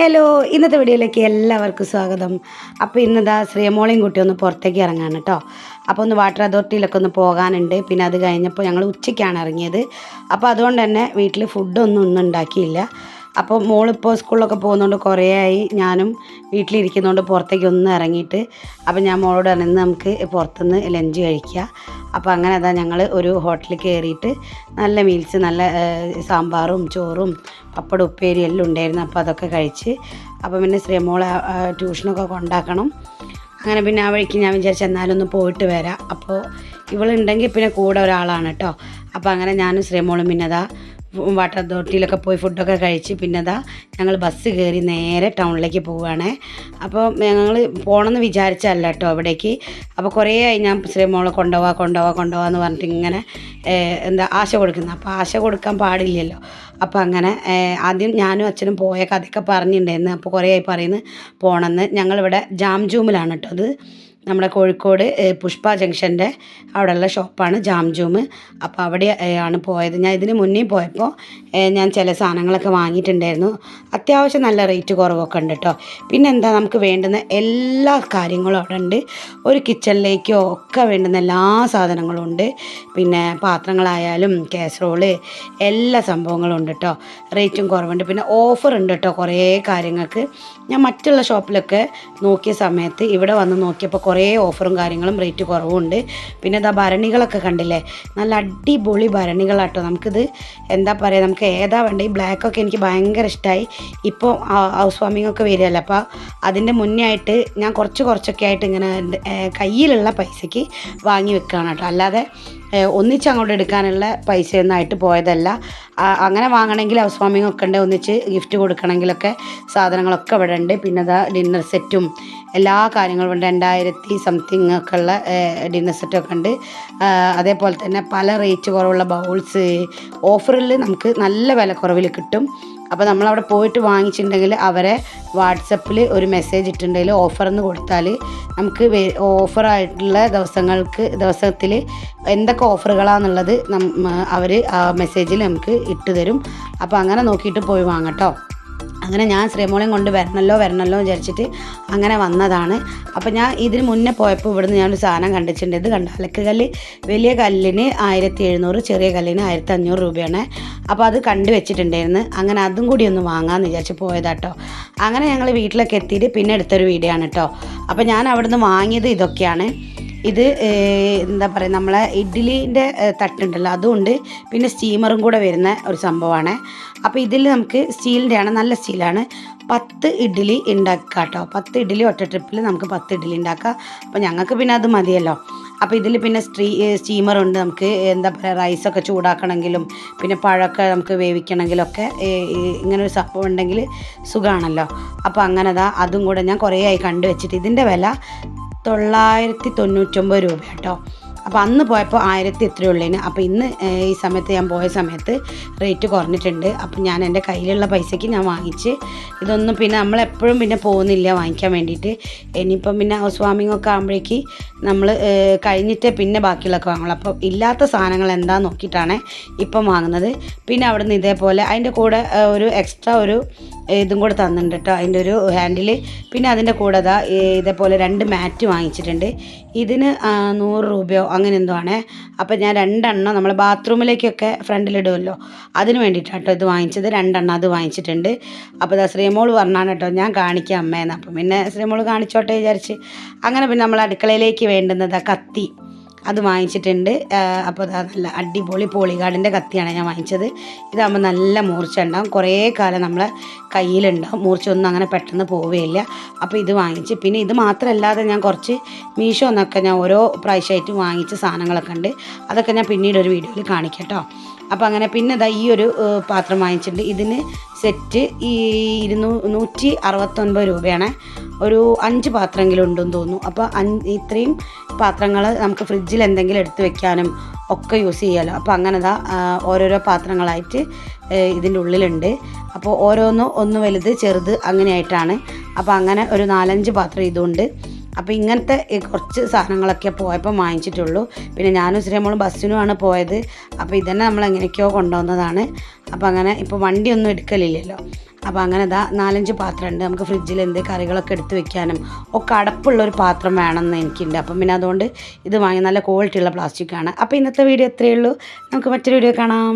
Hello ഇന്നത്തെ വീഡിയോയിലേക്ക് എല്ലാവർക്കും സ്വാഗതം. അപ്പോൾ ഇന്നതാ ശ്രീമോളയും കുട്ടി ഒന്ന് പുറത്തേക്ക് ഇറങ്ങാണ് കേട്ടോ അപ്പോൾ ഒന്ന് വാട്ടർ അതോറിറ്റിയിലൊക്കെ ഒന്ന് പോകാനുണ്ട്. പിന്നെ അത് കഴിഞ്ഞപ്പോൾ ഞങ്ങൾ ഉച്ചയ്ക്കാണ് ഇറങ്ങിയത്. അപ്പോൾ അതുകൊണ്ട് തന്നെ വീട്ടിൽ ഫുഡൊന്നും ഒന്നും ഉണ്ടാക്കിയില്ല. അപ്പോൾ മോളിപ്പോൾ സ്കൂളിലൊക്കെ പോകുന്നതുകൊണ്ട് കുറേ ആയി ഞാനും വീട്ടിലിരിക്കുന്നതുകൊണ്ട് പുറത്തേക്ക് ഒന്ന് ഇറങ്ങിയിട്ട് അപ്പോൾ ഞാൻ മോളോട് അറിഞ്ഞ് നമുക്ക് പുറത്തുനിന്ന് ലഞ്ച് കഴിക്കുക അപ്പോൾ അങ്ങനെ അതാ ഞങ്ങൾ ഒരു ഹോട്ടലിൽ കയറിയിട്ട് നല്ല മീൽസ് നല്ല സാമ്പാറും ചോറും പപ്പട ഉപ്പേരി എല്ലാം ഉണ്ടായിരുന്നു. അപ്പോൾ അതൊക്കെ കഴിച്ച് അപ്പോൾ പിന്നെ ശ്രീമോളെ മോളെ ട്യൂഷനൊക്കെ കൊണ്ടാക്കണം. അങ്ങനെ പിന്നെ ആ വഴിക്ക് ഞാൻ വിചാരിച്ചു എന്നാലും ഒന്ന് പോയിട്ട് വരാം. അപ്പോൾ ഇവളുണ്ടെങ്കിൽ പിന്നെ കൂടെ ഒരാളാണ് കേട്ടോ അപ്പോൾ അങ്ങനെ ഞാനും ശ്രീമോളും പിന്നെ അതാ വാട്ടർ അതോറിറ്റിയിലൊക്കെ പോയി ഫുഡൊക്കെ കഴിച്ച് പിന്നെ അതാ ഞങ്ങൾ ബസ് കയറി നേരെ ടൗണിലേക്ക് പോവുകയാണേ അപ്പോൾ ഞങ്ങൾ പോകണമെന്ന് വിചാരിച്ചല്ല കേട്ടോ അവിടേക്ക്. അപ്പോൾ കുറേ ആയി ഞാൻ ശ്രീമോളെ കൊണ്ടുപോവാ കൊണ്ടുപോവാ കൊണ്ടുപോവാ എന്ന് പറഞ്ഞിട്ട് ഇങ്ങനെ എന്താ ആശ കൊടുക്കുന്നത് അപ്പോൾ ആശ കൊടുക്കാൻ പാടില്ലല്ലോ. അപ്പോൾ അങ്ങനെ ആദ്യം ഞാനും അച്ഛനും പോയ കഥയൊക്കെ പറഞ്ഞിട്ടുണ്ടായിരുന്നു അപ്പോൾ കുറേ ആയി പറയുന്നത് പോകണമെന്ന് ഞങ്ങളിവിടെ ജാം ജൂമിലാണ് കേട്ടോ അത്. നമ്മുടെ കോഴിക്കോട് പുഷ്പ ജംഗ്ഷന്റെ അവിടെയുള്ള ഷോപ്പാണ് ജാം ജൂമ് അപ്പോൾ അവിടെ ആണ് പോയത്. ഞാൻ ഇതിന് മുന്നേ പോയപ്പോൾ ഞാൻ ചില സാധനങ്ങളൊക്കെ വാങ്ങിയിട്ടുണ്ടായിരുന്നു. അത്യാവശ്യം നല്ല റേറ്റ് കുറവൊക്കെ ഉണ്ട് കേട്ടോ. പിന്നെ എന്താ നമുക്ക് വേണ്ടുന്ന എല്ലാ കാര്യങ്ങളും അവിടെ ഉണ്ട്. ഒരു കിച്ചണിലേക്കോ ഒക്കെ വേണ്ടുന്ന എല്ലാ സാധനങ്ങളും ഉണ്ട്. പിന്നെ പാത്രങ്ങളായാലും കാസറോൾ എല്ലാ സംഭവങ്ങളും ഉണ്ട് കേട്ടോ. റേറ്റും കുറവുണ്ട്. പിന്നെ ഓഫർ ഉണ്ട് കേട്ടോ കുറേ കാര്യങ്ങൾക്ക്. ഞാൻ മറ്റുള്ള ഷോപ്പിലൊക്കെ നോക്കിയ സമയത്ത് ഇവിടെ വന്ന് നോക്കിയപ്പോൾ കുറേ ഓഫറും കാര്യങ്ങളും റേറ്റ് കുറവുണ്ട്. പിന്നെ ഇതാ ഭരണികളൊക്കെ കണ്ടില്ലേ? നല്ല അടിപൊളി ഭരണികളാട്ടോ. നമുക്കിത് എന്താ പറയുക നമുക്ക് ഏതാ വേണ്ട? ഈ ബ്ലാക്കൊക്കെ എനിക്ക് ഭയങ്കര ഇഷ്ടമായി ഇപ്പോൾ ഹൗസ് വാമിംഗ് ഒക്കെ വരികയല്ലേ? അപ്പോൾ അതിന്റെ മുന്നേ ആയിട്ട് ഞാൻ കുറച്ച് കുറച്ചൊക്കെ ആയിട്ട് ഇങ്ങനെ കയ്യിലുള്ള പൈസയ്ക്ക് വാങ്ങി വെക്കുകയാണ് കേട്ടോ. അല്ലാതെ ഒന്നിച്ച് അങ്ങോട്ട് എടുക്കാനുള്ള പൈസയൊന്നും ആയിട്ട് പോയതല്ല. അങ്ങനെ വാങ്ങണമെങ്കിൽ ഹൗസ് വാമിംഗ് ഒക്കെ ഉണ്ട്. ഒന്നിച്ച് ഗിഫ്റ്റ് കൊടുക്കണമെങ്കിലൊക്കെ സാധനങ്ങളൊക്കെ ഇവിടെ ഉണ്ട്. പിന്നെ ഡിന്നർ സെറ്റും എല്ലാ കാര്യങ്ങളും രണ്ടായിരത്തി സംതിങ് ഒക്കെ ഉള്ള ഡിന്നർ സെറ്റൊക്കെ ഉണ്ട്. അതേപോലെ തന്നെ പല റേറ്റ് കുറവുള്ള ബൗൾസ് ഓഫറിൽ നമുക്ക് നല്ല വില കുറവിൽ കിട്ടും. അപ്പോൾ നമ്മളവിടെ പോയിട്ട് വാങ്ങിച്ചിട്ടുണ്ടെങ്കിൽ അവരെ വാട്സപ്പിൽ ഒരു മെസ്സേജ് ഇട്ടിട്ടുണ്ടെങ്കിൽ ഓഫർ എന്ന് കൊടുത്താൽ നമുക്ക് ഓഫറായിട്ടുള്ള ദിവസങ്ങൾക്ക് ദിവസത്തിൽ എന്തൊക്കെ ഓഫറുകളാണെന്നുള്ളത് അവർ ആ മെസ്സേജിൽ നമുക്ക് ഇട്ട് തരും. അപ്പോൾ അങ്ങനെ നോക്കിയിട്ട് പോയി വാങ്ങട്ടോ അങ്ങനെ ഞാൻ ശ്രീമോളെയും കൊണ്ട് വരണല്ലോ വരണല്ലോ വിചാരിച്ചിട്ട് അങ്ങനെ വന്നതാണ്. അപ്പോൾ ഞാൻ ഇതിന് മുന്നേ പോയപ്പോൾ ഇവിടുന്ന് ഞാനൊരു സാധനം കണ്ടിട്ടുണ്ട്. ഇത് കണ്ട? അലക്ക് കല്ല്. വലിയ കല്ലിന് ആയിരത്തി എഴുന്നൂറ് ചെറിയ കല്ലിന് ആയിരത്തി അഞ്ഞൂറ് രൂപയാണ്. അപ്പോൾ അത് കണ്ടു വെച്ചിട്ടുണ്ടായിരുന്നു. അങ്ങനെ അതും കൂടി ഒന്ന് വാങ്ങാമെന്ന് വിചാരിച്ച് പോയതാട്ടോ അങ്ങനെ ഞങ്ങൾ വീട്ടിലൊക്കെ എത്തിയിട്ട് പിന്നെ എടുത്തൊരു വീഡിയോ ആണ് കേട്ടോ അപ്പോൾ ഞാൻ അവിടുന്ന് വാങ്ങിയത് ഇതൊക്കെയാണ്. ഇത് എന്താ പറയുക നമ്മളെ ഇഡ്ഡലീന്റെ തട്ടുണ്ടല്ലോ അതുകൊണ്ട് പിന്നെ സ്റ്റീമറും കൂടെ വരുന്ന ഒരു സംഭവമാണ്. അപ്പോൾ ഇതിൽ നമുക്ക് സ്റ്റീലിന്റെ ആണ് നല്ല സ്റ്റീലാണ്. പത്ത് ഇഡ്ഡലി ഉണ്ടാക്കുക കേട്ടോ. പത്ത് ഇഡ്ഡലി ഒറ്റ ട്രിപ്പിൽ നമുക്ക് പത്ത് ഇഡ്ഡലി ഉണ്ടാക്കാം. അപ്പോൾ ഞങ്ങൾക്ക് പിന്നെ അത് മതിയല്ലോ. അപ്പോൾ ഇതിൽ പിന്നെ സ്ട്രീ സ്റ്റീമറുണ്ട് നമുക്ക് എന്താ പറയുക റൈസൊക്കെ ചൂടാക്കണമെങ്കിലും പിന്നെ പഴമൊക്കെ നമുക്ക് വേവിക്കണമെങ്കിലൊക്കെ ഒക്കെ ഇങ്ങനെ ഒരു സംഭവം ഉണ്ടെങ്കിൽ സുഖമാണല്ലോ അപ്പോൾ അങ്ങനെ അതും കൂടെ ഞാൻ കുറേ ആയി കണ്ടു വെച്ചിട്ട് ഇതിന്റെ വില തൊള്ളായിരത്തി തൊണ്ണൂറ്റൊമ്പത് രൂപ കേട്ടോ അപ്പോൾ അന്ന് പോയപ്പോൾ ആയിരത്തി എത്രയുള്ളതിന് അപ്പോൾ ഇന്ന് ഈ സമയത്ത് ഞാൻ പോയ സമയത്ത് റേറ്റ് കുറഞ്ഞിട്ടുണ്ട്. അപ്പോൾ ഞാൻ എന്റെ കയ്യിലുള്ള പൈസയ്ക്ക് ഞാൻ വാങ്ങിച്ച് ഇതൊന്നും പിന്നെ നമ്മളെപ്പോഴും പിന്നെ പോകുന്നില്ല വാങ്ങിക്കാൻ വേണ്ടിയിട്ട്. ഇനിയിപ്പം പിന്നെ ഹൗസ് വാമിംഗ് ഒക്കെ ആകുമ്പോഴേക്ക് നമ്മൾ കഴിഞ്ഞിട്ടേ പിന്നെ ബാക്കിയുള്ളതൊക്കെ വാങ്ങുള്ളൂ. അപ്പോൾ ഇല്ലാത്ത സാധനങ്ങൾ എന്താ നോക്കിയിട്ടാണ് ഇപ്പം വാങ്ങുന്നത്. പിന്നെ അവിടെ നിന്ന് ഇതേപോലെ അതിന്റെ കൂടെ ഒരു എക്സ്ട്രാ ഒരു ഇതും കൂടെ തന്നിട്ടുണ്ട് കേട്ടോ അതിന്റെ ഒരു ഹാൻഡിൽ പിന്നെ അതിന്റെ കൂടെ ഇതേപോലെ രണ്ട് മാറ്റ് വാങ്ങിച്ചിട്ടുണ്ട്. ഇതിന് നൂറ് രൂപയോ അങ്ങനെ എന്തോ ആണേ അപ്പോൾ ഞാൻ രണ്ടെണ്ണം നമ്മൾ ബാത്റൂമിലേക്കൊക്കെ ഫ്രണ്ടിലിടുമല്ലോ അതിന് വേണ്ടിയിട്ടാണ് ഇത് വാങ്ങിച്ചത്. രണ്ടെണ്ണം അത് വാങ്ങിച്ചിട്ടുണ്ട്. അപ്പോൾ ദാ ശ്രീമോൾ പറഞ്ഞാണ് കേട്ടോ ഞാൻ കാണിക്കാം അമ്മേന്ന്. അപ്പം പിന്നെ ശ്രീമോൾ കാണിച്ചോട്ടെ വിചാരിച്ച്. അങ്ങനെ പിന്നെ നമ്മൾ അടുക്കളയിലേക്ക് വേണ്ടുന്നത് കത്തി. അത് വാങ്ങിച്ചിട്ടുണ്ട്. അപ്പോൾ അത് നല്ല അടിപൊളി പോളിഗാർഡിന്റെ കത്തിയാണ് ഞാൻ വാങ്ങിച്ചത്. ഇതാകുമ്പോൾ നല്ല മൂർച്ച ഉണ്ടാവും. കുറേ കാലം നമ്മളെ കയ്യിലുണ്ടാവും. മൂർച്ച ഒന്നും അങ്ങനെ പെട്ടെന്ന് പോവുകയില്ല അപ്പോൾ ഇത് വാങ്ങിച്ച് പിന്നെ ഇത് മാത്രമല്ലാതെ ഞാൻ കുറച്ച് മീഷോ എന്നൊക്കെ ഞാൻ ഓരോ പ്രാവശ്യമായിട്ട് വാങ്ങിച്ച സാധനങ്ങളൊക്കെ ഉണ്ട്. അതൊക്കെ ഞാൻ പിന്നീട് ഒരു വീഡിയോയിൽ കാണിക്കട്ടോ കേട്ടോ. അപ്പോൾ അങ്ങനെ പിന്നെ ഇതാ ഈ ഒരു പാത്രം വാങ്ങിച്ചിട്ടുണ്ട്. ഇതിന് സെറ്റ് ഈ ഇരുന്നൂ നൂറ്റി അറുപത്തൊൻപത് രൂപയാണ്. ഒരു അഞ്ച് പാത്രമെങ്കിലും ഉണ്ടെന്ന് തോന്നുന്നു. അപ്പോൾ അഞ്ച് ഇത്രയും പാത്രങ്ങൾ നമുക്ക് ഫ്രിഡ്ജിൽ എന്തെങ്കിലും എടുത്ത് വെക്കാനും ഒക്കെ യൂസ് ചെയ്യാമല്ലോ അപ്പോൾ അങ്ങനെ ദാ ഓരോരോ പാത്രങ്ങളായിട്ട് ഇതിന്റെ ഉള്ളിലുണ്ട്. അപ്പോൾ ഓരോന്നും ഒന്ന് വലുത് ചെറുത് അങ്ങനെയായിട്ടാണ്. അപ്പോൾ അങ്ങനെ ഒരു നാലഞ്ച് പാത്രം ഇതുണ്ട്. അപ്പോൾ ഇങ്ങനത്തെ കുറച്ച് സാധനങ്ങളൊക്കെ പോയപ്പോൾ വാങ്ങിച്ചിട്ടുള്ളൂ. പിന്നെ ഞാനും ശ്രീമോളും ബസ്സിനുമാണ് പോയത്. അപ്പോൾ ഇതന്നെ നമ്മൾ എങ്ങനെയൊക്കെയോ കൊണ്ടുവന്നതാണ്. അപ്പോൾ അങ്ങനെ ഇപ്പോൾ വണ്ടിയൊന്നും എടുക്കലില്ലല്ലോ. അപ്പോൾ അങ്ങനെ ഇതാ നാലഞ്ച് പാത്രമുണ്ട്. നമുക്ക് ഫ്രിഡ്ജിൽ എന്ത് കറികളൊക്കെ എടുത്ത് വെക്കാനും ഒക്കെ അടപ്പുള്ള ഒരു പാത്രം വേണമെന്ന് എനിക്കുണ്ട്. അപ്പം പിന്നെ അതുകൊണ്ട് ഇത് വാങ്ങി നല്ല ക്വാളിറ്റി ഉള്ള പ്ലാസ്റ്റിക് ആണ്. അപ്പോൾ ഇന്നത്തെ വീഡിയോ എത്രയേ ഉള്ളൂ. നമുക്ക് മറ്റൊരു വീഡിയോ കാണാം.